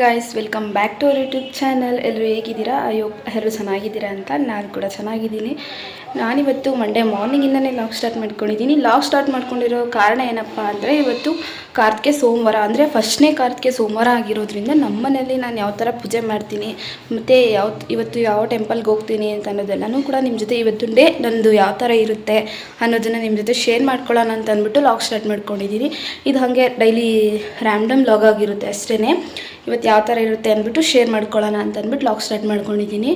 Guys welcome back to our YouTube channel ಎಲ್ಲರೂ ಹೇಗಿದ್ದೀರಾ? ಅಯ್ಯೋ ಎಲ್ಲರೂ ಚೆನ್ನಾಗಿದ್ದೀರಾ ಅಂತ ನಾನು ಕೂಡ ಚೆನ್ನಾಗಿದ್ದೀನಿ. ನಾನಿವತ್ತು ಮಂಡೇ ಮಾರ್ನಿಂಗಿಂದನೇ ಲಾಗ್ ಸ್ಟಾರ್ಟ್ ಮಾಡ್ಕೊಂಡಿದ್ದೀನಿ. ಲಾಗ್ ಸ್ಟಾರ್ಟ್ ಮಾಡ್ಕೊಂಡಿರೋ ಕಾರಣ ಏನಪ್ಪ ಅಂದರೆ ಇವತ್ತು ಕಾರ್ತಿಕೆ ಸೋಮವಾರ, ಅಂದರೆ ಫಸ್ಟ್ನೇ ಕಾರ್ತಿಕೆ ಸೋಮವಾರ ಆಗಿರೋದ್ರಿಂದ ನಮ್ಮ ಮನೇಲಿ ನಾನು ಯಾವ ಥರ ಪೂಜೆ ಮಾಡ್ತೀನಿ, ಮತ್ತು ಯಾವ, ಇವತ್ತು ಯಾವ ಟೆಂಪಲ್ಗೆ ಹೋಗ್ತೀನಿ ಅಂತ ಅನ್ನೋದೆಲ್ಲನೂ ಕೂಡ ನಿಮ್ಮ ಜೊತೆ ಇವತ್ತು ಡೇ ನಂದು ಯಾವ ಥರ ಇರುತ್ತೆ ಅನ್ನೋದನ್ನು ನಿಮ್ಮ ಜೊತೆ ಶೇರ್ ಮಾಡ್ಕೊಳ್ಳೋಣ ಅಂತ ಅಂದ್ಬಿಟ್ಟು ಲಾಗ್ ಸ್ಟಾರ್ಟ್ ಮಾಡ್ಕೊಂಡಿದ್ದೀನಿ ಇದು ಹಾಗೆ ಡೈಲಿ ರ್ಯಾಂಡಮ್ ಲಾಗ್ ಆಗಿರುತ್ತೆ ಅಷ್ಟೇ ಇವತ್ತು ಯಾವ ಥರ ಇರುತ್ತೆ ಅಂದ್ಬಿಟ್ಟು ಶೇರ್ ಮಾಡ್ಕೊಳ್ಳೋಣ ಅಂತ ಅಂದ್ಬಿಟ್ಟು ಲಾಗ್ ಸ್ಟಾರ್ಟ್ ಮಾಡ್ಕೊಂಡಿದ್ದೀನಿ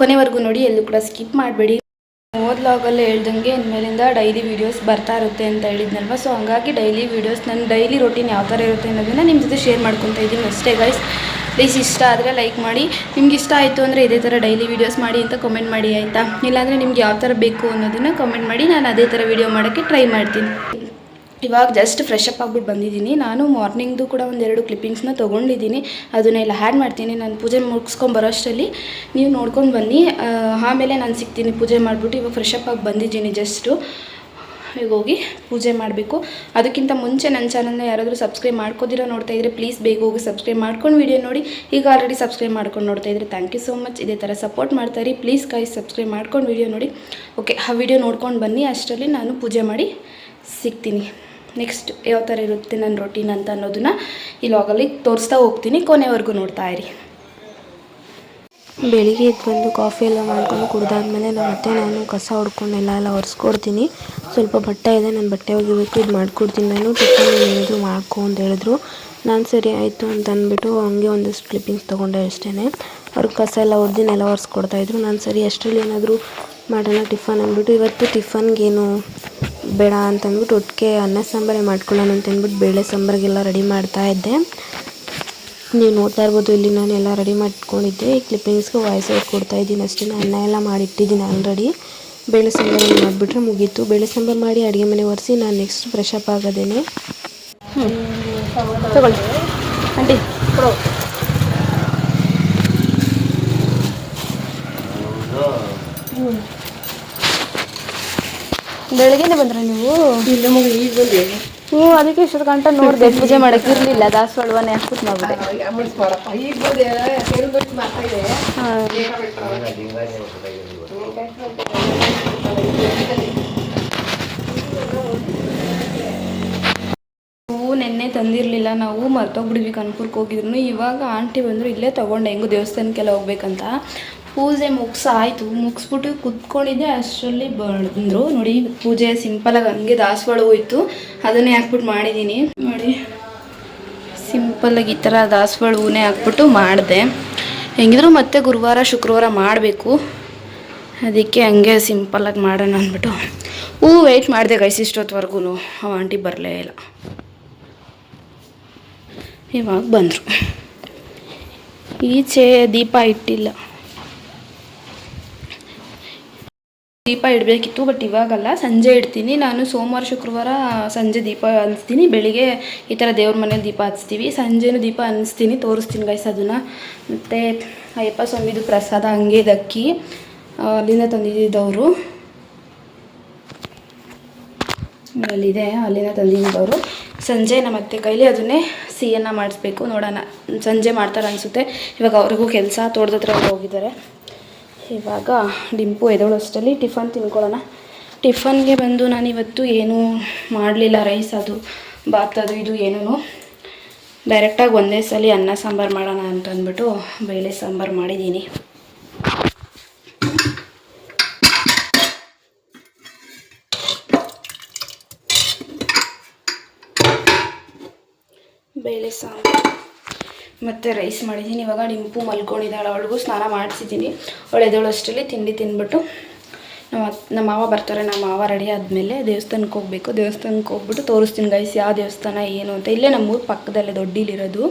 ಕೊನೆವರೆಗೂ ನೋಡಿ ಎಲ್ಲೂ ಕೂಡ ಸ್ಕಿಪ್ ಮಾಡಬೇಡಿ. ಹೋದ ಲಾಗಲ್ಲೇ ಹೇಳ್ದಂಗೆ ಇನ್ಮೇಲಿಂದ ಡೈಲಿ ವೀಡಿಯೋಸ್ ಬರ್ತಾ ಇರುತ್ತೆ ಅಂತ ಹೇಳಿದ್ನಲ್ವ? ಸೊ ಹಂಗಾಗಿ ಡೈಲಿ ವೀಡಿಯೋಸ್, ನನ್ನ ಡೈಲಿ ರೊಟೀನ್ ಯಾವ ಥರ ಇರುತ್ತೆ ಅನ್ನೋದನ್ನು ನಿಮ್ಮ ಜೊತೆ ಶೇರ್ ಮಾಡ್ಕೊತಾ ಇದ್ದೀನಿ ಅಷ್ಟೇ ಗೈಸ್ ಪ್ಲೀಸ್ ಇಷ್ಟ ಆದರೆ ಲೈಕ್ ಮಾಡಿ. ನಿಮ್ಗೆ ಇಷ್ಟ ಆಯಿತು ಅಂದರೆ ಇದೇ ಥರ ಡೈಲಿ ವೀಡಿಯೋಸ್ ಮಾಡಿ ಅಂತ ಕಮೆಂಟ್ ಮಾಡಿ, ಆಯಿತಾ? ಇಲ್ಲಾಂದರೆ ನಿಮ್ಗೆ ಯಾವ ಥರ ಬೇಕು ಅನ್ನೋದನ್ನು ಕಮೆಂಟ್ ಮಾಡಿ. ನಾನು ಅದೇ ಥರ ವೀಡಿಯೋ ಮಾಡೋಕ್ಕೆ ಟ್ರೈ ಮಾಡ್ತೀನಿ. ಇವಾಗ ಜಸ್ಟ್ ಫ್ರೆಶ್ ಅಪ್ ಆಗ್ಬಿಟ್ಟು ಬಂದಿದ್ದೀನಿ. ನಾನು ಮಾರ್ನಿಂಗ್ದು ಕೂಡ ಒಂದೆರಡು ಕ್ಲಿಪ್ಪಿಂಗ್ಸ್ನ ತೊಗೊಂಡಿದ್ದೀನಿ. ಅದನ್ನೆಲ್ಲ ಹ್ಯಾಡ್ ಮಾಡ್ತೀನಿ. ನಾನು ಪೂಜೆ ಮುಗಿಸ್ಕೊಂಡು ಬರೋಷ್ಟರಲ್ಲಿ ನೀವು ನೋಡ್ಕೊಂಡು ಬನ್ನಿ. ಆಮೇಲೆ ನಾನು ಸಿಗ್ತೀನಿ ಪೂಜೆ ಮಾಡಿಬಿಟ್ಟು. ಇವಾಗ ಫ್ರೆಶ್ ಅಪ್ ಆಗಿ ಬಂದಿದ್ದೀನಿ ಜಸ್ಟು ಈಗ ಹೋಗಿ ಪೂಜೆ ಮಾಡಬೇಕು. ಅದಕ್ಕಿಂತ ಮುಂಚೆ ನನ್ನ ಚಾನಲ್ನ ಯಾರಾದರೂ ಸಬ್ಸ್ಕ್ರೈಬ್ ಮಾಡ್ಕೋದಿರೋ ನೋಡ್ತಾ ಇದ್ದರೆ ಪ್ಲೀಸ್ ಬೇಗ ಹೋಗಿ ಸಬ್ಸ್ಕ್ರೈಬ್ ಮಾಡ್ಕೊಂಡು ವಿಡಿಯೋ ನೋಡಿ. ಈಗ ಆಲ್ರೆಡಿ ಸಬ್ಸ್ಕ್ರೈಬ್ ಮಾಡ್ಕೊಂಡು ನೋಡ್ತಾ ಇದ್ದರೆ ಥ್ಯಾಂಕ್ ಯು ಸೋ ಮಚ್ ಇದೇ ಥರ ಸಪೋರ್ಟ್ ಮಾಡ್ತಾರೆ ಪ್ಲೀಸ್ ಕಾಯಿ ಸಬ್ಸ್ಕ್ರೈಬ್ ಮಾಡ್ಕೊಂಡು ವಿಡಿಯೋ ನೋಡಿ. ಓಕೆ ಆ ವಿಡಿಯೋ ನೋಡ್ಕೊಂಡು ಬನ್ನಿ. ಅಷ್ಟರಲ್ಲಿ ನಾನು ಪೂಜೆ ಮಾಡಿ ಸಿಗ್ತೀನಿ. ನೆಕ್ಸ್ಟ್ ಯಾವ ಥರ ಇರುತ್ತೆ ನನ್ನ ರೊಟೀನ್ ಅಂತ ಅನ್ನೋದನ್ನು ಈ ಲಾಗಲ್ಲಿ ತೋರಿಸ್ತಾ ಹೋಗ್ತೀನಿ, ಕೊನೆವರೆಗೂ ನೋಡ್ತಾ ಇರಿ. ಬೆಳಿಗ್ಗೆ ಎದ್ದು ಬಂದು ಕಾಫಿ ಎಲ್ಲ ಮಾಡ್ಕೊಂಡು ಕುಡ್ದಾದ್ಮೇಲೆ ನಾನು ಮತ್ತೆ ನಾನು ಕಸ ಹೊಡ್ಕೊಂಡು ಎಲ್ಲ ಎಲ್ಲ ಒರೆಸ್ಕೊಡ್ತೀನಿ. ಸ್ವಲ್ಪ ಬಟ್ಟೆ ಇದೆ, ನಾನು ಬಟ್ಟೆ ಒಗಿಬೇಕು, ಇದು ಮಾಡ್ಕೊಡ್ತೀನಿ. ನಾನು ಟಿಫನ್ ಏನಾದರೂ ಮಾಡ್ಕೊ ಅಂತ ಹೇಳಿದ್ರು. ನಾನು ಸರಿ ಆಯಿತು ಅಂತ ಅಂದ್ಬಿಟ್ಟು ಹಂಗೆ ಒಂದಷ್ಟು ಕ್ಲಿಪ್ಪಿಂಗ್ಸ್ ತೊಗೊಂಡೆ ಅಷ್ಟೇ ಅವ್ರಿಗೆ ಕಸ ಎಲ್ಲ ಹೊಡ್ದು ನೆಲ ಒರೆಸ್ಕೊಡ್ತಾಯಿದ್ರು ನಾನು ಸರಿ ಅಷ್ಟರಲ್ಲಿ ಏನಾದರೂ ಮಾಡೋಣ ಟಿಫನ್ ಅಂದ್ಬಿಟ್ಟು ಇವತ್ತು ಟಿಫನ್ಗೇನು ಬೇಡ ಅಂತ ಅಂದ್ಬಿಟ್ಟು ಒಟ್ಟಿಗೆ ಅನ್ನ ಸಾಂಬಾರೇ ಮಾಡ್ಕೊಳ್ಳೋಣ ಅಂತ ಅಂದ್ಬಿಟ್ಟು ಬೇಳೆ ಸಾಂಬಾರಿಗೆಲ್ಲ ರೆಡಿ ಮಾಡ್ತಾ ಇದ್ದೆ. ನೀವು ನೋಡ್ತಾ ಇರ್ಬೋದು, ಇಲ್ಲಿ ನಾನು ಎಲ್ಲ ರೆಡಿ ಮಾಡ್ಕೊಂಡಿದ್ದೆ. ಈ ಕ್ಲಿಪ್ಪಿಂಗ್ಸ್ಗೆ ವಾಯ್ಸ್ ಔಟ್ ಕೊಡ್ತಾ ಇದ್ದೀನಿ ಅಷ್ಟೇ. ಅನ್ನ ಎಲ್ಲ ಮಾಡಿಟ್ಟಿದ್ದೀನಿ ಆಲ್ರೆಡಿ ಬೇಳೆ ಸಾಂಬಾರು ಮಾಡಿಬಿಟ್ರೆ ಮುಗೀತು. ಬೇಳೆ ಸಾಂಬಾರು ಮಾಡಿ ಅಡುಗೆ ಮನೆ ಒರೆಸಿ ನಾನು ನೆಕ್ಸ್ಟ್ ಫ್ರೆಶ್ ಅಪ್ ಆಗೋದೇನೆ. ತಗೊಳ್ಳಿ. ಆಂಟಿ. ಬೆಳಗ್ಗೆನೆ ಬಂದ್ರ ನೀವು? ಹ್ಞೂ ಅದಕ್ಕೆ ಇಷ್ಟೊತ್ತು ಗಂಟೆ ನೋಡಿದೆ ಪೂಜೆ ಮಾಡಕ್ಕೆ ಇರಲಿಲ್ಲ ದಾಸವಾಳವನ್ನೇ ಹಾಕ್ಬಿಟ್ಟು ನೋಡಿದೆ. ಹಾಂ ಹೂವು ನೆನ್ನೆ ತಂದಿರಲಿಲ್ಲ ನಾವು ಮರ್ತೋಗ್ಬಿಡ್ವಿ ಕನ್ಪುರ್ಗೆ ಹೋಗಿದ್ರು ಇವಾಗ ಆಂಟಿ ಬಂದರು ಇಲ್ಲೇ ತೊಗೊಂಡೆ ಹೆಂಗು ದೇವಸ್ಥಾನಕ್ಕೆಲ್ಲ ಹೋಗ್ಬೇಕಂತ. ಪೂಜೆ ಮುಗಿಸಾಯ್ತು, ಮುಗಿಸ್ಬಿಟ್ಟು ಕುತ್ಕೊಂಡಿದ್ದೆ, ಅಷ್ಟರಲ್ಲಿ ಬಂದರು. ನೋಡಿ, ಪೂಜೆ ಸಿಂಪಲಾಗಿ ಹಂಗೆ ದಾಸವಾಳ ಹೋಯ್ತು ಅದನ್ನೇ ಹಾಕ್ಬಿಟ್ಟು ಮಾಡಿದ್ದೀನಿ ನೋಡಿ ಸಿಂಪಲಾಗಿ ಈ ಥರ ದಾಸವಾಳ ಹೂನೇ ಹಾಕ್ಬಿಟ್ಟು ಮಾಡಿದೆ. ಹೆಂಗಿದ್ರು ಮತ್ತೆ ಗುರುವಾರ, ಶುಕ್ರವಾರ ಮಾಡಬೇಕು. ಅದಕ್ಕೆ ಹಂಗೆ ಸಿಂಪಲಾಗಿ ಮಾಡೋಣ ಅಂದ್ಬಿಟ್ಟು. ಹೂ ವೆಯ್ಟ್ ಮಾಡಿದೆ ಗೈಸ್ ಇಷ್ಟೊತ್ತವರೆಗೂ ಅವ ಆಂಟಿ ಬರಲೇ ಇಲ್ಲ. ಇವಾಗ ಬಂದರು. ಈಚೆ ದೀಪ ಇಟ್ಟಿಲ್ಲ. ದೀಪ ಇಡಬೇಕಿತ್ತು ಬಟ್ ಇವಾಗಲ್ಲ. ಸಂಜೆ ಇಡ್ತೀನಿ. ನಾನು ಸೋಮವಾರ ಶುಕ್ರವಾರ ಸಂಜೆ ದೀಪ ಹಂಚ್ತೀನಿ. ಬೆಳಿಗ್ಗೆ ಈ ಥರ ದೇವ್ರ ಮನೇಲಿ ದೀಪ ಹಚ್ತೀವಿ. ಸಂಜೆನೂ ದೀಪ ಹಂಚ್ತೀನಿ ತೋರಿಸ್ತೀನಿ ಗೈಸ್ ಅದನ್ನು. ಮತ್ತು ಅಯ್ಯಪ್ಪ ಸ್ವಾಮಿದು ಪ್ರಸಾದ ಹಂಗೆ ದಕ್ಕಿ ಅಕ್ಕಿ ಆ, ಅಲ್ಲಿಂದ ತಂದಿದ್ದವರು ಅಲ್ಲಿದೆ ಅಲ್ಲಿಂದ ತಂದಿದ್ದವರು ಸಂಜೆ ನಮ್ಮ ಅತ್ತೆ ಕೈಲಿ ಅದನ್ನೇ ಸಿಹಿಯನ್ನು ಮಾಡಿಸ್ಬೇಕು. ನೋಡೋಣ. ಸಂಜೆ ಮಾಡ್ತಾರೆ ಅನಿಸುತ್ತೆ. ಇವಾಗ ಅವ್ರಿಗೂ ಕೆಲಸ ತೋಟದ ಹತ್ರ ಹೋಗಿದ್ದಾರೆ. ಇವಾಗ ಡಿಂಪು ಎದೊಳಷ್ಟರಲ್ಲಿ ಟಿಫನ್ ತಿನ್ಕೊಳ್ಳೋಣ. ಟಿಫನ್ಗೆ ಬಂದು ನಾನು ಇವತ್ತು ಏನೂ ಮಾಡಲಿಲ್ಲ ರೈಸ್ ಅದು, ಬಾತ್ ಅದು ಇದು ಏನೂ ಡೈರೆಕ್ಟಾಗಿ ಒಂದೇ ಸಲ ಅನ್ನ ಸಾಂಬಾರು ಮಾಡೋಣ ಅಂತ ಅಂದ್ಬಿಟ್ಟು ಬೇಳೆ ಸಾಂಬಾರು ಮಾಡಿದ್ದೀನಿ. ಬೇಳೆ ಸಾಂಬಾರು. ಮತ್ತು ರೈಸ್ ಮಾಡಿದ್ದೀನಿ. ಇವಾಗ ಡಿಂಪು ಮಲ್ಕೊಂಡಿದ್ದಾಳೆ. ಅವಳಿಗೂ ಸ್ನಾನ ಮಾಡಿಸಿದ್ದೀನಿ. ಅವಳು ಅಷ್ಟರಲ್ಲಿ ತಿಂಡಿ ತಿಂದ್ಬಿಟ್ಟು ನಮ್ಮ ನಮ್ಮ ಮಾವ ಬರ್ತಾರೆ. ನಮ್ಮ ಮಾವ ರೆಡಿ ಆದಮೇಲೆ ದೇವಸ್ಥಾನಕ್ಕೆ ಹೋಗಬೇಕು. ದೇವಸ್ಥಾನಕ್ಕೆ ಹೋಗ್ಬಿಟ್ಟು ತೋರಿಸ್ತೀನಿ ಗೈಸ್ ಯಾವ ದೇವಸ್ಥಾನ, ಏನು ಅಂತ. ಇಲ್ಲೇ ನಮ್ಮ ಊರು ಪಕ್ಕದಲ್ಲೇ, ದೊಡ್ಡಿಲಿರೋದು.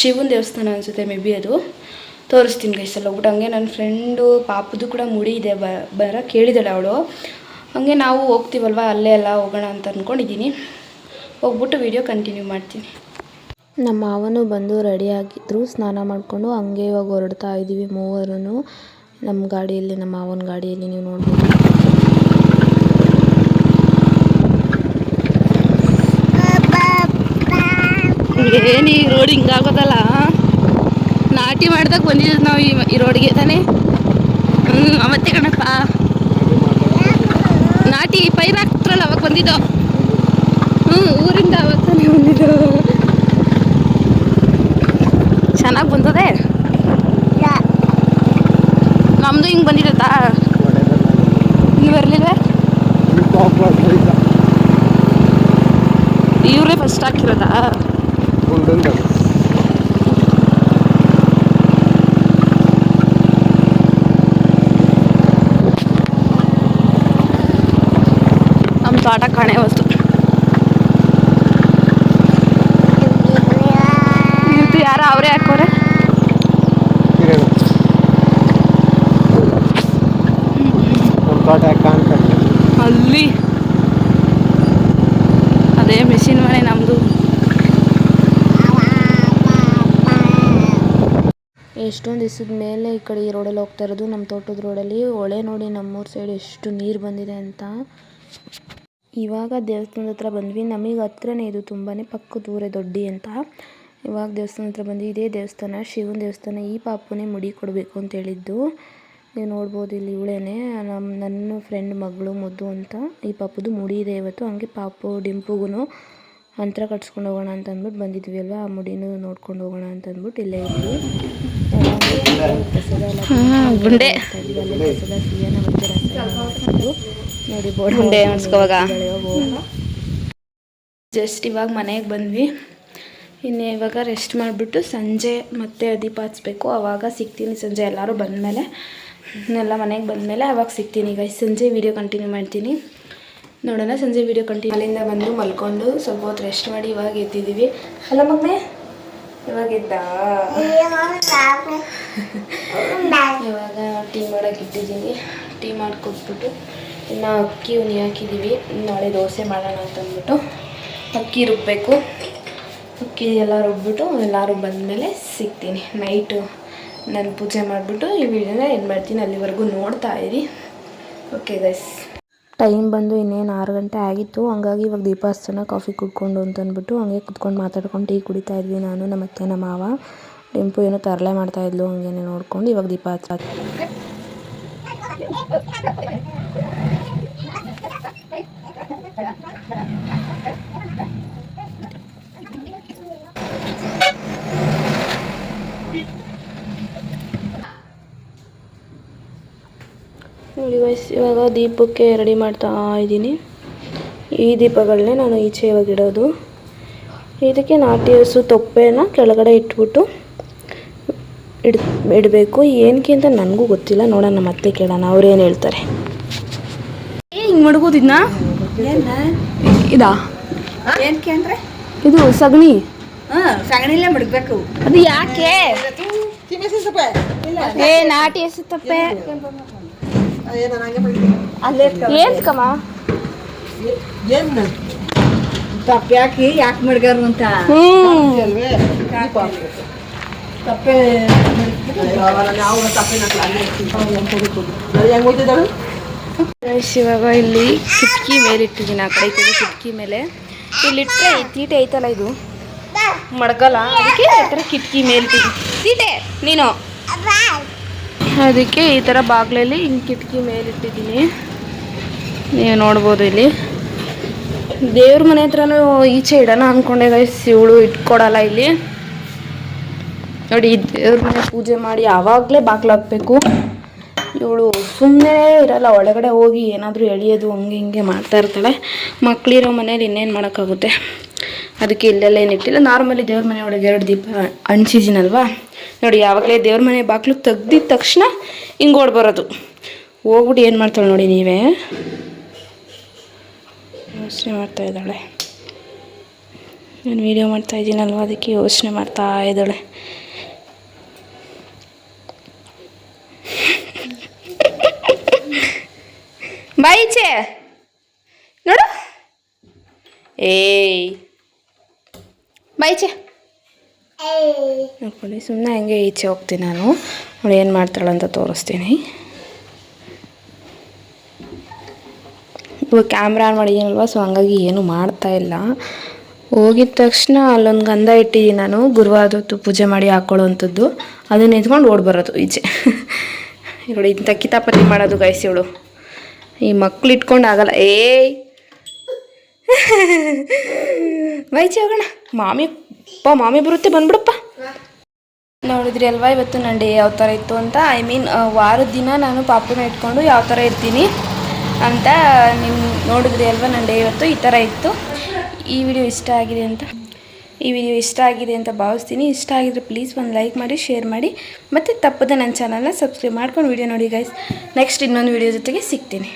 ಶಿವನ ದೇವಸ್ಥಾನ ಅನಿಸುತ್ತೆ ಮೇ ಬಿ ಅದು. ತೋರಿಸ್ತೀನಿ ಗೈಸ್ ಅಲ್ಲಿ ಹೋಗ್ಬಿಟ್ಟು ಹಂಗೆ ನನ್ನ ಫ್ರೆಂಡು ಪಾಪದು ಕೂಡ ಮುಡಿ ಇದೆ ಬರ ಕೇಳಿದಾಳೆ ಅವಳು. ಹಂಗೆ ನಾವು ಹೋಗ್ತೀವಲ್ವ? ಅಲ್ಲೇ ಎಲ್ಲ ಹೋಗೋಣ ಅಂತ ಅಂದ್ಕೊಂಡಿದ್ದೀನಿ ಹೋಗ್ಬಿಟ್ಟು ವೀಡಿಯೋ ಕಂಟಿನ್ಯೂ ಮಾಡ್ತೀನಿ. ನಮ್ಮ ಮಾವನು ಬಂದು ರೆಡಿ ಆಗಿದ್ರು ಸ್ನಾನ ಮಾಡಿಕೊಂಡು ಹಂಗೆ ಇವಾಗ ಹೊರಡ್ತಾ ಇದ್ದೀವಿ ಮೂವರು ನಮ್ಮ ಗಾಡಿಯಲ್ಲಿ, ನಮ್ಮ ಮಾವನ ಗಾಡಿಯಲ್ಲಿ ನೀವು ನೋಡ್ಬೋದು. ಏನು ಈ ರೋಡ್ ಹಿಂಗಾಗೋದಲ್ಲ ನಾಟಿ ಮಾಡ್ದಾಗ ಬಂದಿದ್ದು ನಾವು ಈ- ರೋಡ್ಗೆ ತಾನೆ? ಹ್ಞೂ ಅವತ್ತೇ ಕಣಪ್ಪ. ನಾಟಿ ಪೈರ್ ಹಾಕ್ತಾರಲ್ಲ ಅವಾಗ ಬಂದಿದ್ದು. ಹ್ಞೂ ಊರಿಂದ ಅವಾಗ ತಾನೇ ಬಂದಿದ್ದು. ಚೆನ್ನಾಗಿ ಬಂದದೆ? ನಮ್ಮದು ಹಿಂಗೆ ಬಂದಿರತ್ತಾ? ನೀವು ಬರಲಿಲ್ವೇ ಇವರೇ ಫಸ್ಟ್ ಹಾಕಿರೋದಾ? ನಮ್ಮ ತೋಟ ಕಾಣೆ ವಸ್ತು. ಯಾರೋ? ಅವರೇ ತೋಟ ಕಾಣ್ತದೆ ಅಲ್ಲಿ. ಅದೇ ಮೆಷಿನ್ ಮನೆ ನಮ್ಮದು ಎಷ್ಟೊಂದು ದಿವಸದ ಮೇಲೆ ಈ ಕಡೆ ಈ ರೋಡಲ್ಲಿ ಹೋಗ್ತಾ ಇರೋದು ನಮ್ಮ ತೋಟದ ರೋಡಲ್ಲಿ ಹೊಳೆ ನೋಡಿ ನಮ್ಮೂರ ಸೈಡ್ ಎಷ್ಟು ನೀರು ಬಂದಿದೆ ಅಂತ. ಇವಾಗ ದೇವಸ್ಥಾನದ ಹತ್ರ ಬಂದ್ವಿ. ನಮಗೆ ಹತ್ರನೇ ಇದು ತುಂಬಾ ಪಕ್ಕ ದೂರ ದೊಡ್ಡಿ ಅಂತ. ಇವಾಗ ದೇವಸ್ಥಾನ ಹತ್ರ ಬಂದ್ವಿ. ಇದೇ ದೇವಸ್ಥಾನ ಶಿವನ ದೇವಸ್ಥಾನ. ಈ ಪಾಪುನೇ ಮುಡಿ ಕೊಡಬೇಕು ಅಂತ ಹೇಳಿದ್ದು. ನೀವು ನೋಡ್ಬೋದು ಇಲ್ಲಿ ಇವಳೇನೆ ನಮ್ಮ ನನ್ನ ಫ್ರೆಂಡ್ ಮಗಳು ಮುದ್ದು ಅಂತ. ಈ ಪಾಪುದು ಮುಡಿ ಇದೆ ಇವತ್ತು ಹಂಗೆ ಪಾಪು ಡಿಂಪುಗೂ ಅಂತರ ಕಟ್ಸ್ಕೊಂಡು ಹೋಗೋಣ ಅಂತ ಅಂದ್ಬಿಟ್ಟು ಬಂದಿದ್ವಿ ಅಲ್ವಾ? ಆ ಮುಡಿನೂ ನೋಡ್ಕೊಂಡು ಹೋಗೋಣ ಅಂತ ಅಂದ್ಬಿಟ್ಟು ಇಲ್ಲೇ ಇದ್ವಿ. ನೋಡಿ ಜಸ್ಟ್ ಇವಾಗ ಮನೆಗೆ ಬಂದ್ವಿ. ಇನ್ನು ಇವಾಗ ರೆಸ್ಟ್ ಮಾಡಿಬಿಟ್ಟು ಸಂಜೆ ಮತ್ತೆ ದೀಪ ಹಚ್ಬೇಕು ಆವಾಗ ಸಿಗ್ತೀನಿ ಸಂಜೆ ಎಲ್ಲರೂ ಬಂದಮೇಲೆ. ಎಲ್ಲ ಮನೆಗೆ ಬಂದಮೇಲೆ ಅವಾಗ ಸಿಗ್ತೀನಿ. ಈಗ ಸಂಜೆ ವೀಡಿಯೋ ಕಂಟಿನ್ಯೂ ಮಾಡ್ತೀನಿ. ನೋಡೋಣ, ಸಂಜೆ ವೀಡಿಯೋ ಕಂಟಿನ್ಯೂ ಅಲ್ಲಿಂದ ಬಂದು ಮಲ್ಕೊಂಡು ಸ್ವಲ್ಪ ಹೊತ್ತು ರೆಸ್ಟ್ ಮಾಡಿ ಇವಾಗ ಎದ್ದಿದ್ದೀವಿ. ಅಲ್ಲ ಮಗನೇ ಇವಾಗ ಎದ್ದ? ಇವಾಗ ಟೀ ಮಾಡೋಕೆ ಇಟ್ಟಿದ್ದೀನಿ. ಟೀ ಮಾಡಿಕೊಟ್ಬಿಟ್ಟು ಇನ್ನು ಅಕ್ಕಿ, ಉನಿ ಹಾಕಿದ್ದೀವಿ. ನಾಳೆ ದೋಸೆ ಮಾಡೋಣ ಅಂತಂದ್ಬಿಟ್ಟು ಅಕ್ಕಿ ರುಬ್ಬಬೇಕು ಅಕ್ಕಿ ಎಲ್ಲ ರುಬ್ಬಿಟ್ಟು ಎಲ್ಲರೂ ಬಂದಮೇಲೆ ಸಿಗ್ತೀನಿ. ನೈಟು ನಾನು ಪೂಜೆ ಮಾಡಿಬಿಟ್ಟು ಈ ವಿಡಿಯೋನ ಏನು ಮಾಡ್ತೀನಿ. ಅಲ್ಲಿವರೆಗೂ ನೋಡ್ತಾ ಇರಿ. ಓಕೆ ಗೈಸ್ ಟೈಮ್ ಬಂದು ಇನ್ನೇನು ಆರು ಗಂಟೆ ಆಗಿತ್ತು. ಹಂಗಾಗಿ ಇವಾಗ ದೀಪ ಹಚ್ಚೋಣ ಕಾಫಿ ಕುಡ್ಕೊಂಡು ಅಂತಂದ್ಬಿಟ್ಟು ಹಂಗೆ ಕುತ್ಕೊಂಡು ಮಾತಾಡ್ಕೊಂಡು ಟೀ ಕುಡಿತಾ ಇದ್ವಿ ನಾನು ನಮ್ಮ ಅತ್ತೆ ನಮ್ಮ ಮಾವ. ಟೆಂಪು ಏನೋ ತರಲೆ ಮಾಡ್ತಾ ಇದ್ಲು ಹಂಗೇನೆ ನೋಡ್ಕೊಂಡು ಇವಾಗ ದೀಪ ಹಚ್ಚ ವಯಸ್ಸು ಇವಾಗ ದೀಪಕ್ಕೆ ರೆಡಿ ಮಾಡ್ತಾ ಇದ್ದೀನಿ ಈ ದೀಪಗಳನ್ನೇ ನಾನು ಈಚೆ ಇವಾಗ ಇಡೋದು. ಇದಕ್ಕೆ ನಾಟಿ ಹಸು ತೊಪ್ಪೆನ ಕೆಳಗಡೆ ಇಟ್ಬಿಟ್ಟು ಇಡ್ ಇಡಬೇಕು. ಏನಕ್ಕೆ ಅಂತ ನನಗೂ ಗೊತ್ತಿಲ್ಲ. ನೋಡೋಣ ನಮ್ಮ ಅತ್ತೆ ಕೇಳೋಣ. ಅವ್ರೇನು ಏನು ಹೇಳ್ತಾರೆ? ಏ ಹಿಂಗೆ ಮಡಗೋದಿದ್ನಾ ಇದಾ? ಏನಕ್ಕೆ ಅಂದರೆ? ಇದು ಸಗಣಿ. ಹಾ ಸಗಣಿಲೇ ಮಡಗ್ಬೇಕು. ಅದು ಯಾಕೆ? ಏ ನಾಟಿ ಹಸು ತಪ್ಪೆ. ಅಲ್ಲೇ ಏನ್ ಕಮ್ಮ? ಏನು? ತಪ್ಪು ಯಾಕೆ? ಯಾಕೆ ಮಡ್ಗಾರು ಅಂತ? ಹ್ಮ್. ತಪ್ಪೆ ಇವಾಗ ಇಲ್ಲಿ ಕಿಟಕಿ ಮೇಲೆ ಇಟ್ಟಿದ್ದೀನಿ. ಆ ಕಡೆ ಕಡೆ ಕಿಟಕಿ ಮೇಲೆ. ಇಲ್ಲಿ ಇಟ್ಟರೆ ತೀಟೆ ಐತಲ್ಲ ಇದು? ಮಡ್ಗಲ್ಲ? ಅದಕ್ಕೆ ಥರ ಕಿಟಕಿ ಮೇಲೆ ಇಟ್ಟಿದ್ದೀನಿ. ತೀಟೆ ನೀನು? ಅದಕ್ಕೆ ಈ ಥರ ಬಾಗಿಲಲ್ಲಿ ಹಿಂಗೆ ಕಿಟಕಿ ಮೇಲೆ ಇಟ್ಟಿದ್ದೀನಿ. ನೀವು ನೋಡ್ಬೋದು ಇಲ್ಲಿ. ದೇವ್ರ ಮನೆ ಹತ್ರನೂ ಈಚೆ ಇಡೋಣ ಅಂದ್ಕೊಂಡೆ ಗೈಸ್ ಇವಳು ಇಟ್ಕೊಡಲ್ಲ ಇಲ್ಲಿ. ನೋಡಿ ದೇವ್ರ ಮನೆ ಪೂಜೆ ಮಾಡಿ ಬಾಗಿಲು ಹಾಕ್ಬೇಕು. ಇವಳು ಸುಮ್ಮನೆ ಇರಲ್ಲ, ಒಳಗಡೆ ಹೋಗಿ ಏನಾದರೂ ಎಳಿಯೋದು, ಹಂಗೆ ಹಿಂಗೆ ಮಾಡ್ತಾ ಇರ್ತಾಳೆ. ಮಕ್ಕಳಿರೋ ಮನೇಲಿ ಇನ್ನೇನು ಮಾಡೋಕ್ಕಾಗುತ್ತೆ? ಅದಕ್ಕೆ ಇಲ್ಲೆಲ್ಲ ಏನಿಟ್ಟಿಲ್ಲ ನಾರ್ಮಲಿ ದೇವ್ರ ಮನೆ ಒಳಗೆ ಎರಡು ದೀಪ ಅಂಟಿಸಿದ್ದೀನಲ್ವಾ ನೋಡಿ, ಯಾವಾಗಲೇ ದೇವ್ರ ಮನೆ ಬಾಗ್ಲು ತೆಗ್ದಿದ ತಕ್ಷಣ ಹಿಂಗೆ ಓಡ್ ಬರೋದು. ಹೋಗ್ಬಿಟ್ಟು ಏನು ಮಾಡ್ತಾಳೆ ನೋಡಿ ನೀವೇ? ಯೋಚನೆ ಮಾಡ್ತಾ ಇದ್ದಾಳೆ. ನಾನು ವೀಡಿಯೋ ಮಾಡ್ತಾ ಇದ್ದೀನಲ್ವ? ಅದಕ್ಕೆ ಯೋಚನೆ ಮಾಡ್ತಾ ಇದ್ದಾಳೆ. ಬಾಯಿಚೆ ನೋಡು. ಏಯ್. ಬಾಯಿಚೆ ನೋಡ್ಕೊಳ್ಳಿ ಸುಮ್ಮನೆ ಹಂಗೆ ಈಚೆ ಹೋಗ್ತೀನಿ ನಾನು. ಅವಳು ಏನು ಮಾಡ್ತಾಳೆ ಅಂತ ತೋರಿಸ್ತೀನಿ. ಇವಾಗ ಕ್ಯಾಮ್ರಾ ಆನ್ ಮಾಡಿದ್ದೀನಲ್ವ ಸೊ ಹಂಗಾಗಿ ಏನು ಮಾಡ್ತಾ ಇಲ್ಲ. ಹೋಗಿದ ತಕ್ಷಣ ಅಲ್ಲೊಂದು ಗಂಧ ಇಟ್ಟಿದ್ದೀನಿ ನಾನು. ಗುರುವಾರದ ಹೊತ್ತು ಪೂಜೆ ಮಾಡಿ ಹಾಕೊಳ್ಳೋವಂಥದ್ದು. ಅದನ್ನ ಎತ್ಕೊಂಡು ಓಡಿ ಬರೋದು ಈಚೆ. ಇವಳು ಇಂಥ ಕಿತಾಪತಿ ಮಾಡೋದು ಇವಳು. ಈ ಮಕ್ಳು ಇಟ್ಕೊಂಡು ಆಗಲ್ಲ. ಏಯ್! ಬೈಚಿ ಹೋಗೋಣ. ಮಾಮಿ ಅಪ್ಪ ಮಾಮಿ ಬರುತ್ತೆ, ಬಂದ್ಬಿಡಪ್ಪ. ನೋಡಿದ್ರಿ ಅಲ್ವಾ, ಇವತ್ತು ನನ್ನ ಡೇ ಯಾವ ಥರ ಇತ್ತು ಅಂತ? ಐ ಮೀನ್ ವಾರದ ದಿನ ನಾನು ಪಾಪುನ ಇಟ್ಕೊಂಡು ಯಾವ ಥರ ಇರ್ತೀನಿ ಅಂತ ನಿಮ್ಮ ನೋಡಿದ್ರಿ ಅಲ್ವಾ, ನನ್ನ ಡೇ ಇವತ್ತು ಈ ಥರ ಇತ್ತು. ಈ ವಿಡಿಯೋ ಇಷ್ಟ ಆಗಿದೆ ಅಂತ? ಈ ವಿಡಿಯೋ ಇಷ್ಟ ಆಗಿದೆ ಅಂತ ಭಾವಿಸ್ತೀನಿ. ಇಷ್ಟ ಆಗಿದ್ರೆ ಪ್ಲೀಸ್ ಒಂದು ಲೈಕ್ ಮಾಡಿ ಶೇರ್ ಮಾಡಿ. ಮತ್ತು ತಪ್ಪದೆ ನನ್ನ ಚಾನಲ್ನ ಸಬ್ಸ್ಕ್ರೈಬ್ ಮಾಡ್ಕೊಂಡು ವಿಡಿಯೋ ನೋಡಿ ಗೈಸ್ ನೆಕ್ಸ್ಟ್ ಇನ್ನೊಂದು ವಿಡಿಯೋ ಜೊತೆಗೆ ಸಿಗ್ತೀನಿ.